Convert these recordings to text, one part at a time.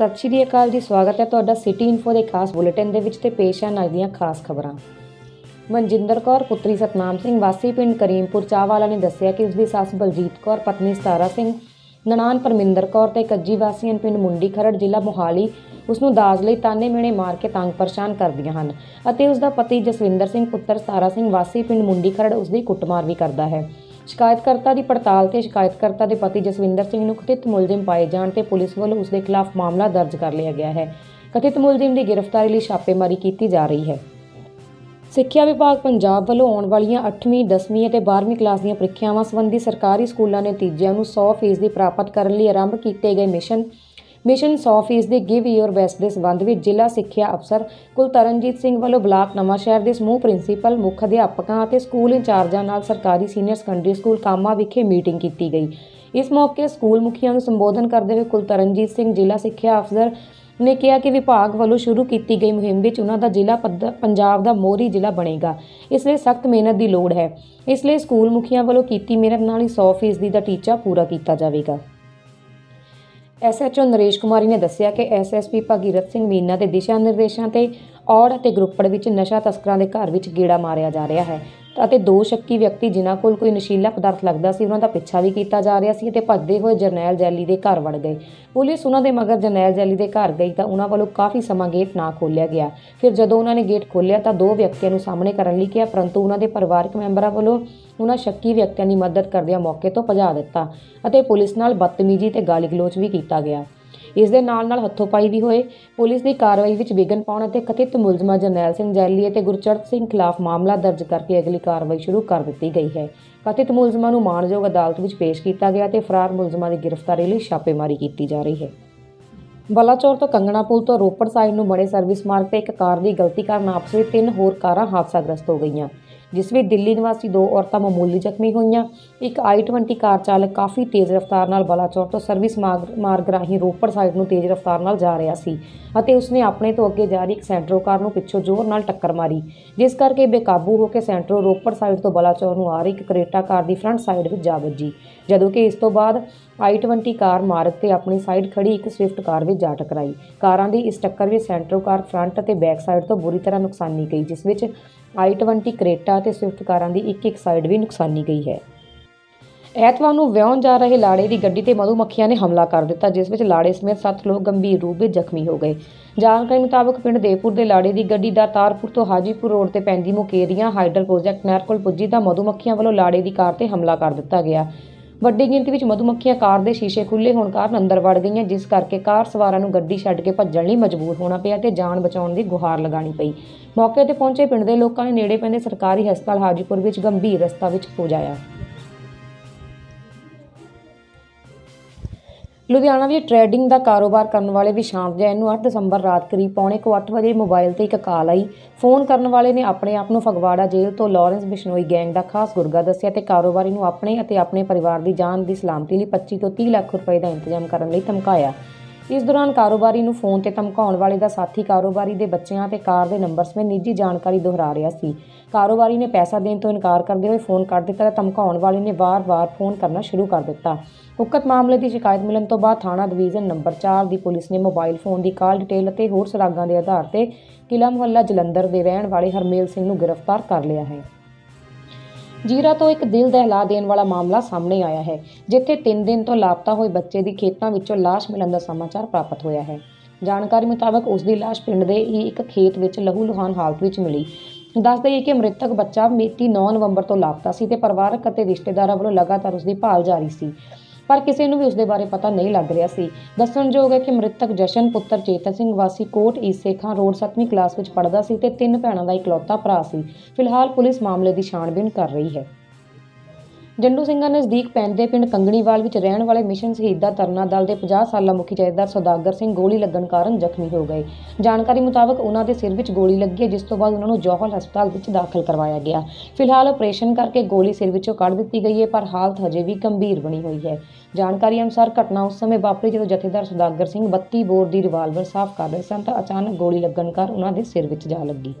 ਸਤਿ ਸ਼੍ਰੀ ਅਕਾਲ ਜੀ, ਸਵਾਗਤ ਹੈ ਤੁਹਾਡਾ ਸਿਟੀ ਇਨਫੋ ਦੇ ਖਾਸ ਬੁਲੇਟਿਨ ਦੇ ਵਿੱਚ ਤੇ ਪੇਸ਼ ਹਨ ਅੱਜ ਦੀਆਂ ਖਾਸ ਖਬਰਾਂ। ਮਨਜਿੰਦਰ ਕੌਰ, ਪੁੱਤਰੀ ਸਤਨਾਮ ਸਿੰਘ, ਵਾਸੀ ਪਿੰਡ ਕਰੀਮਪੁਰ ਚਾਹਵਾਲਾ ਨੇ ਦੱਸਿਆ ਕਿ ਉਸ ਦੀ ਸੱਸ ਬਲਜੀਤ ਕੌਰ, ਪਤਨੀ ਸਤਾਰਾ ਸਿੰਘ ਨਨਾਨ ਪਰਮਿੰਦਰ ਕੌਰ ਤੇ ਕੱਜੀ ਵਾਸੀਆਂ ਪਿੰਡ ਮੁੰਡੀ ਖਰੜ, ਜ਼ਿਲ੍ਹਾ ਮੋਹਾਲੀ ਉਸ ਨੂੰ ਦਾਜ ਲਈ ਤਾਨੇ ਮਿਹਣੇ ਮਾਰ ਕੇ ਤੰਗ ਪਰੇਸ਼ਾਨ ਕਰਦੀਆਂ ਹਨ ਅਤੇ ਉਸ ਦਾ ਪਤੀ ਜਸਵਿੰਦਰ ਸਿੰਘ, ਪੁੱਤਰ ਸਤਾਰਾ ਸਿੰਘ, ਵਾਸੀ ਪਿੰਡ ਮੁੰਡੀ ਖਰੜ ਉਸ ਦੀ ਕੁੱਟਮਾਰ ਵੀ ਕਰਦਾ ਹੈ। ਸ਼ਿਕਾਇਤਕਰਤਾ ਦੀ ਪੜਤਾਲ ਤੇ ਸ਼ਿਕਾਇਤਕਰਤਾ ਦੇ ਪਤੀ ਜਸਵਿੰਦਰ ਸਿੰਘ ਨੂੰ ਕਥਿਤ ਮੁਲਜ਼ਮ ਪਾਏ ਜਾਣ ਤੇ ਪੁਲਿਸ ਵੱਲੋਂ ਉਸ ਦੇ ਖਿਲਾਫ ਮਾਮਲਾ ਦਰਜ ਕਰ ਲਿਆ ਗਿਆ ਹੈ। ਕਥਿਤ ਮੁਲਜ਼ਮ ਦੀ ਗ੍ਰਿਫਤਾਰੀ ਲਈ ਛਾਪੇਮਾਰੀ ਕੀਤੀ ਜਾ ਰਹੀ ਹੈ। ਸਿੱਖਿਆ ਵਿਭਾਗ ਪੰਜਾਬ ਵੱਲੋਂ ਆਉਣ ਵਾਲੀਆਂ 8ਵੀਂ 10ਵੀਂ ਅਤੇ 12ਵੀਂ ਕਲਾਸ ਦੀਆਂ ਪ੍ਰੀਖਿਆਵਾਂ ਸੰਬੰਧੀ ਸਰਕਾਰੀ ਸਕੂਲਾਂ ਦੇ ਨਤੀਜਿਆਂ ਨੂੰ 100% ਪ੍ਰਾਪਤ ਕਰਨ ਲਈ ਆਰੰਭ ਕੀਤੇ ਗਏ ਮਿਸ਼ਨ ਮਿਸ਼ਨ 100% ਦੇ ਗਿਵ ਯੂਰ ਬੈਸਟ ਦੇ ਸੰਬੰਧ ਵਿੱਚ ਜ਼ਿਲ੍ਹਾ ਸਿੱਖਿਆ ਅਫਸਰ ਕੁਲਤਰਨਜੀਤ ਸਿੰਘ ਵੱਲੋਂ ਬਲਾਕ ਨਵਾਂਸ਼ਹਿਰ ਦੇ ਸਮੂਹ ਪ੍ਰਿੰਸੀਪਲ, ਮੁੱਖ ਅਧਿਆਪਕਾਂ ਅਤੇ ਸਕੂਲ ਇੰਚਾਰਜਾਂ ਨਾਲ ਸਰਕਾਰੀ ਸੀਨੀਅਰ ਸੈਕੰਡਰੀ ਸਕੂਲ ਕਾਮਾ ਵਿਖੇ ਮੀਟਿੰਗ ਕੀਤੀ ਗਈ। ਇਸ ਮੌਕੇ ਸਕੂਲ ਮੁਖੀਆਂ ਨੂੰ ਸੰਬੋਧਨ ਕਰਦੇ ਹੋਏ ਕੁਲਤਰਨਜੀਤ ਸਿੰਘ, ਜ਼ਿਲ੍ਹਾ ਸਿੱਖਿਆ ਅਫਸਰ ਨੇ ਕਿਹਾ ਕਿ ਵਿਭਾਗ ਵੱਲੋਂ ਸ਼ੁਰੂ ਕੀਤੀ ਗਈ ਮੁਹਿੰਮ ਵਿੱਚ ਉਹਨਾਂ ਦਾ ਜ਼ਿਲ੍ਹਾ ਪੱਧ- ਪੰਜਾਬ ਦਾ ਮੋਹਰੀ ਜ਼ਿਲ੍ਹਾ ਬਣੇਗਾ। ਇਸ ਲਈ ਸਖਤ ਮਿਹਨਤ ਦੀ ਲੋੜ ਹੈ। ਇਸ ਲਈ ਸਕੂਲ ਮੁਖੀਆਂ ਵੱਲੋਂ ਕੀਤੀ ਮਿਹਨਤ ਨਾਲ ਹੀ 100% ਦਾ ਟੀਚਾ ਪੂਰਾ ਕੀਤਾ ਜਾਵੇਗਾ। ਐਸਐਚਓ ਨਰੇਸ਼ ਕੁਮਾਰੀ ਨੇ ਦੱਸਿਆ ਕਿ ਐਸਐਸਪੀ ਭਗੀਰਥ ਸਿੰਘ ਮੀਨਾ ਦੇ ਦਿਸ਼ਾ ਨਿਰਦੇਸ਼ਾਂ ਤੇ ਔੜ ਅਤੇ ਗਰੁੱਪੜ ਵਿੱਚ ਨਸ਼ਾ ਤਸਕਰਾਂ ਦੇ ਘਰ ਵਿੱਚ ਗੇੜਾ ਮਾਰਿਆ ਜਾ ਰਿਹਾ ਹੈ। ਅਤੇ ਦੋ ਸ਼ੱਕੀ ਵਿਅਕਤੀ ਜਿਨ੍ਹਾਂ ਕੋਲ ਕੋਈ ਨਸ਼ੀਲਾ ਪਦਾਰਥ ਲੱਗਦਾ ਸੀ, ਉਹਨਾਂ ਦਾ ਪਿੱਛਾ ਵੀ ਕੀਤਾ ਜਾ ਰਿਹਾ ਸੀ ਅਤੇ ਭੱਜਦੇ ਹੋਏ ਜਰਨੈਲ ਜੈਲੀ ਦੇ ਘਰ ਵੜ ਗਏ। ਪੁਲਿਸ ਉਹਨਾਂ ਦੇ ਮਗਰ ਜਰਨੈਲ ਜੈਲੀ ਦੇ ਘਰ ਗਈ ਤਾਂ ਉਹਨਾਂ ਵੱਲੋਂ ਕਾਫੀ ਸਮਾਂ ਗੇਟ ਨਾ ਖੋਲ੍ਹਿਆ ਗਿਆ। ਫਿਰ ਜਦੋਂ ਉਹਨਾਂ ਨੇ ਗੇਟ ਖੋਲ੍ਹਿਆ ਤਾਂ ਦੋ ਵਿਅਕਤੀਆਂ ਨੂੰ ਸਾਹਮਣੇ ਕਰਨ ਲਈ ਕਿਹਾ, ਪਰੰਤੂ ਉਹਨਾਂ ਦੇ ਪਰਿਵਾਰਕ ਮੈਂਬਰਾਂ ਵੱਲੋਂ ਉਹਨਾਂ ਸ਼ੱਕੀ ਵਿਅਕਤੀਆਂ ਦੀ ਮਦਦ ਕਰਦਿਆਂ ਮੌਕੇ ਤੋਂ ਭਜਾ ਦਿੱਤਾ ਅਤੇ ਪੁਲਿਸ ਨਾਲ ਬਦਤਮੀਜ਼ੀ ਤੇ ਗਾਲੀ ਗਲੋਚ ਵੀ ਕੀਤਾ ਗਿਆ। ਇਸ ਦੇ ਨਾਲ ਨਾਲ ਹੱਥੋਂਪਾਈ ਵੀ ਹੋਏ ਪੁਲਿਸ ਦੀ ਕਾਰਵਾਈ ਵਿੱਚ ਵਿਘਨ ਪਾਉਣ ਅਤੇ ਕਥਿਤ ਮੁਲਜ਼ਮਾਂ ਜਰਨੈਲ ਸਿੰਘ ਜੈਲੀ ਅਤੇ ਗੁਰਚਰਤ ਸਿੰਘ ਖਿਲਾਫ ਮਾਮਲਾ ਦਰਜ ਕਰਕੇ ਅਗਲੀ ਕਾਰਵਾਈ ਸ਼ੁਰੂ ਕਰ ਦਿੱਤੀ ਗਈ ਹੈ। ਕਥਿਤ ਮੁਲਜ਼ਮਾਂ ਨੂੰ ਮਾਣਯੋਗ ਅਦਾਲਤ ਵਿੱਚ ਪੇਸ਼ ਕੀਤਾ ਗਿਆ ਤੇ ਫਰਾਰ ਮੁਲਜ਼ਮਾਂ ਦੀ ਗ੍ਰਿਫਤਾਰੀ ਲਈ ਛਾਪੇਮਾਰੀ ਕੀਤੀ ਜਾ ਰਹੀ ਹੈ। ਬਲਾਚੌਰ ਤੋਂ ਕੰਗਣਾ ਪੁਲ ਤੋਂ ਰੋਪੜ ਸਾਈਡ ਨੂੰ ਬਣੇ ਸਰਵਿਸ ਮਾਰਗ ਤੇ ਇੱਕ ਕਾਰ ਦੀ ਗਲਤੀ ਕਾਰਨ ਆਪਸ ਵਿੱਚ ਤਿੰਨ ਹੋਰ ਕਾਰਾਂ ਹਾਦਸਾਗ੍ਰਸਤ ਹੋ ਗਈਆਂ। ਜਿਸ ਵਿੱਚ ਦਿੱਲੀ ਨਿਵਾਸੀ ਦੋ ਔਰਤਾਂ ਮਾਮੂਲੀ ਜ਼ਖਮੀ ਹੋਈਆਂ। ਇੱਕ i20 ਕਾਰ ਚਾਲਕ ਕਾਫੀ ਤੇਜ਼ ਰਫ਼ਤਾਰ ਨਾਲ ਬਲਾਚੌਰ ਤੋਂ ਸਰਵਿਸ ਮਾਰਗ ਮਾਰਗ ਰਾਹੀਂ ਰੋਪੜ ਸਾਈਡ ਨੂੰ ਤੇਜ਼ ਰਫ਼ਤਾਰ ਨਾਲ ਜਾ ਰਿਹਾ ਸੀ ਅਤੇ ਉਸਨੇ ਆਪਣੇ ਤੋਂ ਅੱਗੇ ਜਾ ਰਹੀ ਇੱਕ ਸੈਂਟਰੋ ਕਾਰ ਨੂੰ ਪਿੱਛੋਂ ਜ਼ੋਰ ਨਾਲ ਟੱਕਰ ਮਾਰੀ, ਜਿਸ ਕਰਕੇ ਬੇਕਾਬੂ ਹੋ ਕੇ ਸੈਂਟਰੋ ਰੋਪੜ ਸਾਈਡ ਤੋਂ ਬਲਾਚੌਰ ਨੂੰ ਆ ਰਹੀ ਇੱਕ ਕਰੇਟਾ ਕਾਰ ਦੀ ਫਰੰਟ ਸਾਈਡ ਵਿੱਚ ਜਾ ਵੱਜੀ। ਜਦੋਂ ਕਿ ਇਸ ਤੋਂ ਬਾਅਦ i20 ਕਾਰ ਮਾਰਗ ਤੇ ਆਪਣੀ ਸਾਈਡ ਖੜੀ ਇੱਕ ਸਵਿਫਟ ਕਾਰ ਵਿੱਚ ਜਾ ਟਕਰਾਈ। ਕਾਰਾਂ ਦੀ ਇਸ ਟੱਕਰ ਵਿੱਚ ਸੈਂਟਰੋ ਕਾਰ ਫਰੰਟ ਅਤੇ ਬੈਕ ਸਾਈਡ ਤੋਂ ਬੁਰੀ ਤਰ੍ਹਾਂ ਨੁਕਸਾਨੀ ਗਈ, ਜਿਸ ਵਿੱਚ i20 ਕਰੇਟਾ ਅਤੇ ਸਵਿਫਟ ਕਾਰਾਂ ਦੀ ਇੱਕ ਇੱਕ ਸਾਈਡ ਵੀ ਨੁਕਸਾਨੀ ਗਈ ਹੈ। ਐਤਵਾਰ ਨੂੰ ਵਿਆਹਣ ਜਾ ਰਹੇ ਲਾੜੇ ਦੀ ਗੱਡੀ ਤੇ ਮਧੂਮੱਖੀਆਂ ਨੇ ਹਮਲਾ ਕਰ ਦਿੱਤਾ, ਜਿਸ ਵਿੱਚ ਲਾੜੇ ਸਮੇਤ 7 ਲੋਕ ਗੰਭੀਰ ਰੂਪ ਵਿੱਚ ਜ਼ਖਮੀ ਹੋ ਗਏ। ਜਾਣਕਾਰੀ ਮੁਤਾਬਕ ਪਿੰਡ ਦੇਵਪੁਰ ਦੇ ਲਾੜੇ ਦੀ ਗੱਡੀ ਦਾ ਤਾਰਪੁਰ ਤੋਂ ਹਾਜੀਪੁਰ ਰੋਡ ਤੇ ਪੈਂਦੀ ਮੁਕੇਰੀਆਂ ਹਾਈਡਰ ਪ੍ਰੋਜੈਕਟ ਨਹਿਰ ਕੋਲ ਪੁੱਜੀ ਤਾਂ ਮਧੂਮੱਖੀਆਂ ਵੱਲੋਂ ਲਾੜੇ ਦੀ ਕਾਰ ਤੇ ਹਮਲਾ ਕਰ ਦਿੱਤਾ ਗਿਆ। ਵੱਡੀ ਗਿਣਤੀ ਵਿੱਚ ਮਧੂਮੱਖੀਆਂ ਕਾਰ ਦੇ ਸ਼ੀਸ਼ੇ ਖੁੱਲੇ ਹੋਣ ਕਾਰਨ ਅੰਦਰ ਵੜ ਗਈਆਂ, ਜਿਸ ਕਰਕੇ ਕਾਰ ਸਵਾਰਾਂ ਨੂੰ ਗੱਡੀ ਛੱਡ ਕੇ ਭੱਜਣ ਲਈ ਮਜਬੂਰ ਹੋਣਾ ਪਿਆ ਤੇ ਜਾਨ ਬਚਾਉਣ ਦੀ ਗੁਹਾਰ ਲਗਾਉਣੀ ਪਈ। ਮੌਕੇ ਤੇ ਪਹੁੰਚੇ ਪਿੰਡ ਦੇ ਲੋਕਾਂ ਨੇ ਨੇੜੇ ਪੈਂਦੇ ਸਰਕਾਰੀ ਹਸਪਤਾਲ ਹਾਜੀਪੁਰ ਵਿੱਚ ਗੰਭੀਰ ਰਸਤਾ ਵਿੱਚ ਪਹੁੰਚਾਇਆ ਲੁਧਿਆਣਾ ਵਿੱਚ ਟ੍ਰੇਡਿੰਗ ਦਾ ਕਾਰੋਬਾਰ ਕਰਨ ਵਾਲੇ ਵਿਸ਼ਾਂਤ ਜੈਨ ਨੂੰ 8 ਦਸੰਬਰ ਰਾਤ ਕਰੀਬ ਪੌਣੇ ਕੁ 8 ਵਜੇ ਮੋਬਾਈਲ ਤੇ ਇੱਕ ਕਾਲ ਆਈ। ਫੋਨ ਕਰਨ ਵਾਲੇ ਨੇ ਆਪਣੇ ਆਪ ਨੂੰ ਫਗਵਾੜਾ ਜੇਲ੍ਹ ਤੋਂ ਲਾਰੈਂਸ ਬਿਸ਼ਨੋਈ ਗੈਂਗ ਦਾ ਖਾਸ ਗੁਰਗਾ ਦੱਸਿਆ ਤੇ ਕਾਰੋਬਾਰੀ ਨੂੰ ਆਪਣੇ ਅਤੇ ਆਪਣੇ ਪਰਿਵਾਰ ਦੀ ਜਾਨ ਦੀ ਸਲਾਮਤੀ ਲਈ 25 ਤੋਂ 30 ਲੱਖ ਰੁਪਏ ਦਾ ਇੰਤਜ਼ਾਮ ਕਰਨ ਲਈ ਧਮਕਾਇਆ। ਇਸ ਦੌਰਾਨ ਕਾਰੋਬਾਰੀ ਨੂੰ ਫੋਨ ਤੇ ਧਮਕਾਉਣ ਵਾਲੇ ਦਾ ਸਾਥੀ ਕਾਰੋਬਾਰੀ ਦੇ ਬੱਚਿਆਂ ਤੇ ਕਾਰ ਦੇ ਨੰਬਰ ਸਮੇਤ ਨਿੱਜੀ ਜਾਣਕਾਰੀ ਦੁਹਰਾ ਰਿਹਾ ਸੀ। ਕਾਰੋਬਾਰੀ ਨੇ ਪੈਸਾ ਦੇਣ ਤੋਂ ਇਨਕਾਰ ਕਰਦੇ ਹੋਏ ਫੋਨ ਕੱਟ ਦਿੱਤਾ ਤੇ ਧਮਕਾਉਣ ਵਾਲੇ ਨੇ ਵਾਰ-ਵਾਰ ਫੋਨ ਕਰਨਾ ਸ਼ੁਰੂ ਕਰ ਦਿੱਤਾ। ਉਕਤ ਮਾਮਲੇ ਦੀ ਸ਼ਿਕਾਇਤ ਮਿਲਣ ਤੋਂ ਬਾਅਦ ਥਾਣਾ ਡਿਵੀਜ਼ਨ ਨੰਬਰ 4 ਦੀ ਪੁਲਿਸ ਨੇ ਮੋਬਾਈਲ ਫੋਨ ਦੀ ਕਾਲ ਡਿਟੇਲ ਅਤੇ ਹੋਰ ਸੁਰਾਗਾਂ ਦੇ ਆਧਾਰ ਤੇ ਕਿਲਾ ਮੁਹੱਲਾ ਜਲੰਧਰ ਦੇ ਰਹਿਣ ਵਾਲੇ ਹਰਮੇਲ ਸਿੰਘ ਨੂੰ ਗ੍ਰਿਫਤਾਰ ਕਰ ਲਿਆ ਹੈ। ਜੀਰਾ ਤੋਂ ਇੱਕ ਦਿਲ ਦਹਿਲਾ ਦੇਣ ਵਾਲਾ ਮਾਮਲਾ ਸਾਹਮਣੇ ਆਇਆ ਹੈ, ਜਿੱਥੇ 3 ਦਿਨ ਤੋਂ ਲਾਪਤਾ ਹੋਏ ਬੱਚੇ ਦੀ ਖੇਤਾਂ ਵਿੱਚੋਂ ਲਾਸ਼ ਮਿਲਣ ਦਾ ਸਮਾਚਾਰ ਪ੍ਰਾਪਤ ਹੋਇਆ ਹੈ। ਜਾਣਕਾਰੀ ਮੁਤਾਬਕ ਉਸ ਦੀ ਲਾਸ਼ ਪਿੰਡ ਦੇ ਹੀ ਇੱਕ ਖੇਤ ਵਿੱਚ ਲਹੂ ਲੁਹਾਨ ਹਾਲਤ ਵਿੱਚ ਮਿਲੀ। ਦੱਸ ਦਈਏ ਕਿ ਮ੍ਰਿਤਕ ਬੱਚਾ ਮਿਤੀ 9 ਨਵੰਬਰ ਤੋਂ ਲਾਪਤਾ ਸੀ ਤੇ ਪਰਿਵਾਰਕ ਅਤੇ ਰਿਸ਼ਤੇਦਾਰਾਂ ਵੱਲੋਂ ਲਗਾਤਾਰ ਉਸ ਦੀ ਭਾਲ ਜਾਰੀ ਸੀ। ਪਰ ਕਿਸੇ ਨੂੰ ਵੀ ਉਸ ਦੇ ਬਾਰੇ ਪਤਾ ਨਹੀਂ ਲੱਗ ਰਿਹਾ ਸੀ। ਦੱਸਣਯੋਗ ਹੈ ਕਿ ਮ੍ਰਿਤਕ ਜਸ਼ਨ ਪੁੱਤਰ ਚੇਤਨ ਸਿੰਘ ਵਾਸੀ ਕੋਟ ਈਸੇ ਖਾਂ ਰੋਡ 7ਵੀਂ ਕਲਾਸ ਵਿੱਚ ਪੜ੍ਹਦਾ ਸੀ ਤੇ ਤਿੰਨ ਭੈਣਾਂ ਦਾ ਇਕਲੌਤਾ ਭਰਾ ਸੀ। ਫਿਲਹਾਲ ਪੁਲਿਸ ਮਾਮਲੇ ਦੀ ਛਾਣਬੀਣ ਕਰ ਰਹੀ ਹੈ। ਜੰਡੂ ਸਿੰਘਾਂ ਨਜ਼ਦੀਕ ਪੈਂਦੇ ਪਿੰਡ ਕੰਗਣੀਵਾਲ ਵਿੱਚ ਰਹਿਣ ਵਾਲੇ ਮਿਸ਼ਨ ਸ਼ਹੀਦਾਂ ਤਰਨਾ ਦਲ ਦੇ 50 ਸਾਲਾ ਮੁਖੀ ਜਥੇਦਾਰ ਸੌਦਾਗਰ ਸਿੰਘ ਗੋਲੀ ਲੱਗਣ ਕਾਰਨ ਜ਼ਖਮੀ ਹੋ ਗਏ। ਜਾਣਕਾਰੀ ਮੁਤਾਬਕ ਉਹਨਾਂ ਦੇ ਸਿਰ ਵਿੱਚ ਗੋਲੀ ਲੱਗੀ ਹੈ, ਜਿਸ ਤੋਂ ਬਾਅਦ ਉਹਨਾਂ ਨੂੰ ਜੋਹਲ ਹਸਪਤਾਲ ਵਿੱਚ ਦਾਖਲ ਕਰਵਾਇਆ ਗਿਆ। ਫਿਲਹਾਲ ਆਪਰੇਸ਼ਨ ਕਰਕੇ ਗੋਲੀ ਸਿਰ ਵਿੱਚੋਂ ਕੱਢ ਦਿੱਤੀ ਗਈ ਹੈ, ਪਰ ਹਾਲਤ ਹਜੇ ਵੀ ਗੰਭੀਰ ਬਣੀ ਹੋਈ ਹੈ। ਜਾਣਕਾਰੀ ਅਨੁਸਾਰ ਘਟਨਾ ਉਸ ਸਮੇਂ ਵਾਪਰੀ ਜਦੋਂ ਜਥੇਦਾਰ ਸੌਦਾਗਰ ਸਿੰਘ 32 ਬੋਰ ਦੀ ਰਿਵਾਲਵਰ ਸਾਫ਼ ਕਰ ਰਹੇ ਸਨ ਤਾਂ ਅਚਾਨਕ ਗੋਲੀ ਲੱਗਣ ਕਾਰਨ ਉਹਨਾਂ ਦੇ ਸਿਰ ਵਿੱਚ ਜਾ ਲੱਗੀ।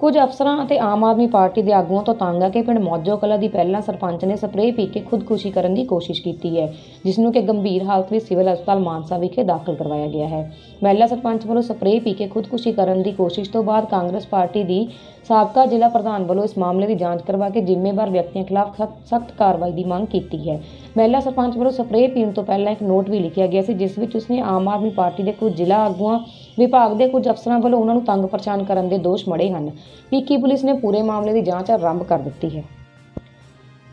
ਕੁਝ ਅਫਸਰਾਂ ਅਤੇ ਆਮ ਆਦਮੀ ਪਾਰਟੀ ਦੇ ਆਗੂਆਂ ਤੋਂ ਤੰਗ ਆ ਕਿ ਪਿੰਡ ਮੌਜੋ ਕਲਾ ਦੀ ਪਹਿਲਾਂ ਸਰਪੰਚ ਨੇ ਸਪਰੇਅ ਪੀ ਕੇ ਖੁਦਕੁਸ਼ੀ ਕਰਨ ਦੀ ਕੋਸ਼ਿਸ਼ ਕੀਤੀ ਹੈ, ਜਿਸ ਨੂੰ ਕਿ ਗੰਭੀਰ ਹਾਲਤ ਵਿੱਚ ਸਿਵਲ ਹਸਪਤਾਲ ਮਾਨਸਾ ਵਿਖੇ ਦਾਖਲ ਕਰਵਾਇਆ ਗਿਆ ਹੈ। ਮਹਿਲਾ ਸਰਪੰਚ ਵੱਲੋਂ ਸਪਰੇਅ ਪੀ ਕੇ ਖੁਦਕੁਸ਼ੀ ਕਰਨ ਦੀ ਕੋਸ਼ਿਸ਼ ਤੋਂ ਬਾਅਦ ਕਾਂਗਰਸ ਪਾਰਟੀ ਦੀ ਸਾਬਕਾ ਜ਼ਿਲ੍ਹਾ ਪ੍ਰਧਾਨ ਵੱਲੋਂ ਇਸ ਮਾਮਲੇ ਦੀ ਜਾਂਚ ਕਰਵਾ ਕੇ ਜ਼ਿੰਮੇਵਾਰ ਵਿਅਕਤੀਆਂ ਖਿਲਾਫ ਸਖਤ ਕਾਰਵਾਈ ਦੀ ਮੰਗ ਕੀਤੀ ਹੈ। ਮਹਿਲਾ ਸਰਪੰਚ ਵੱਲੋਂ ਸਪਰੇਅ ਪੀਣ ਤੋਂ ਪਹਿਲਾਂ ਇੱਕ ਨੋਟ ਵੀ ਲਿਖਿਆ ਗਿਆ ਸੀ, ਜਿਸ ਵਿੱਚ ਉਸਨੇ ਆਮ ਆਦਮੀ ਪਾਰਟੀ ਦੇ ਕੁਝ ਜ਼ਿਲ੍ਹਾ ਆਗੂਆਂ, ਵਿਭਾਗ ਦੇ ਕੁਝ ਅਫਸਰਾਂ ਵੱਲੋਂ ਉਹਨਾਂ ਨੂੰ ਤੰਗ ਪਰੇਸ਼ਾਨ ਕਰਨ ਦੇ ਦੋਸ਼ ਮੜੇ ਹਨ। ਪੀਕੀ ਪੁਲਿਸ ਨੇ ਪੂਰੇ ਮਾਮਲੇ ਦੀ ਜਾਂਚ ਆਰੰਭ ਕਰ ਦਿੱਤੀ ਹੈ।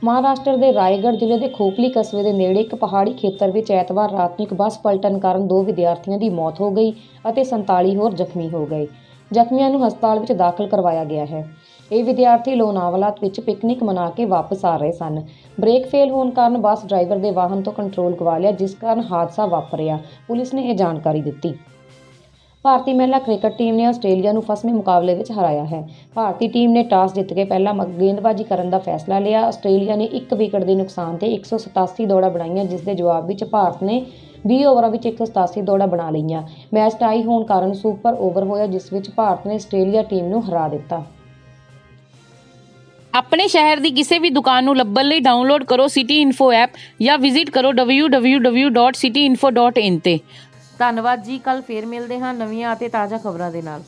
ਮਹਾਰਾਸ਼ਟਰ ਦੇ ਰਾਏਗੜ੍ਹ ਜ਼ਿਲ੍ਹੇ ਦੇ ਖੋਪਲੀ ਕਸਬੇ ਦੇ ਨੇੜੇ ਇੱਕ ਪਹਾੜੀ ਖੇਤਰ ਵਿੱਚ ਐਤਵਾਰ ਰਾਤ ਨੂੰ ਇੱਕ ਬੱਸ ਪਲਟਣ ਕਾਰਨ ਦੋ ਵਿਦਿਆਰਥੀਆਂ ਦੀ ਮੌਤ ਹੋ ਗਈ ਅਤੇ 47 ਹੋਰ ਜ਼ਖਮੀ ਹੋ ਗਏ। ਜ਼ਖਮੀਆਂ ਨੂੰ ਹਸਪਤਾਲ ਵਿੱਚ ਦਾਖਲ ਕਰਵਾਇਆ ਗਿਆ ਹੈ। ਇਹ ਵਿਦਿਆਰਥੀ ਲੋਨਾਵਲਾ ਵਿੱਚ ਪਿਕਨਿਕ ਮਨਾ ਕੇ ਵਾਪਸ ਆ ਰਹੇ ਸਨ। ਬ੍ਰੇਕ ਫੇਲ ਹੋਣ ਕਾਰਨ ਬੱਸ ਡਰਾਈਵਰ ਦੇ ਵਾਹਨ ਤੋਂ ਕੰਟਰੋਲ ਗਵਾ ਲਿਆ, ਜਿਸ ਕਾਰਨ ਹਾਦਸਾ ਵਾਪਰਿਆ। ਪੁਲਿਸ ਨੇ ਇਹ ਜਾਣਕਾਰੀ ਦਿੱਤੀ। ਭਾਰਤੀ ਮਹਿਲਾ ਕ੍ਰਿਕਟ ਟੀਮ ਨੇ ਆਸਟ੍ਰੇਲੀਆ ਨੂੰ ਫਸਵੇਂ ਮੁਕਾਬਲੇ ਵਿੱਚ ਹਰਾਇਆ ਹੈ। ਭਾਰਤੀ ਟੀਮ ਨੇ ਟਾਸ ਜਿੱਤ ਕੇ ਪਹਿਲਾਂ ਮ- ਗੇਂਦਬਾਜ਼ੀ ਕਰਨ ਦਾ ਫੈਸਲਾ ਲਿਆ। ਆਸਟ੍ਰੇਲੀਆ ਨੇ ਇੱਕ ਵਿਕਟ ਦੇ ਨੁਕਸਾਨ ਤੇ 187 ਦੌੜਾਂ ਬਣਾਈਆਂ, ਜਿਸ ਦੇ ਜਵਾਬ ਵਿੱਚ ਭਾਰਤ ਨੇ 20 ਓਵਰਾਂ ਵਿੱਚ 187 ਦੌੜਾਂ ਬਣਾ ਲਈਆਂ। ਮੈਚ ਟਾਈ ਹੋਣ ਕਾਰਨ ਸੁਪਰ ਓਵਰ ਹੋਇਆ, ਜਿਸ ਵਿੱਚ ਭਾਰਤ ਨੇ ਆਸਟ੍ਰੇਲੀਆ ਟੀਮ ਨੂੰ ਹਰਾ ਦਿੱਤਾ। ਆਪਣੇ ਸ਼ਹਿਰ ਦੀ ਕਿਸੇ ਵੀ ਦੁਕਾਨ ਨੂੰ ਲੱਭਣ ਲਈ ਡਾਊਨਲੋਡ ਕਰੋ ਸਿਟੀ ਇਨਫੋ ਐਪ ਜਾਂ ਵਿਜ਼ਿਟ ਕਰੋ www.cityinfo.in ਤੇ। ਧੰਨਵਾਦ ਜੀ ਕੱਲ ਫੇਰ ਮਿਲਦੇ ਹਾਂ ਨਵੀਆਂ ਅਤੇ ਤਾਜ਼ਾ ਖਬਰਾਂ ਦੇ ਨਾਲ।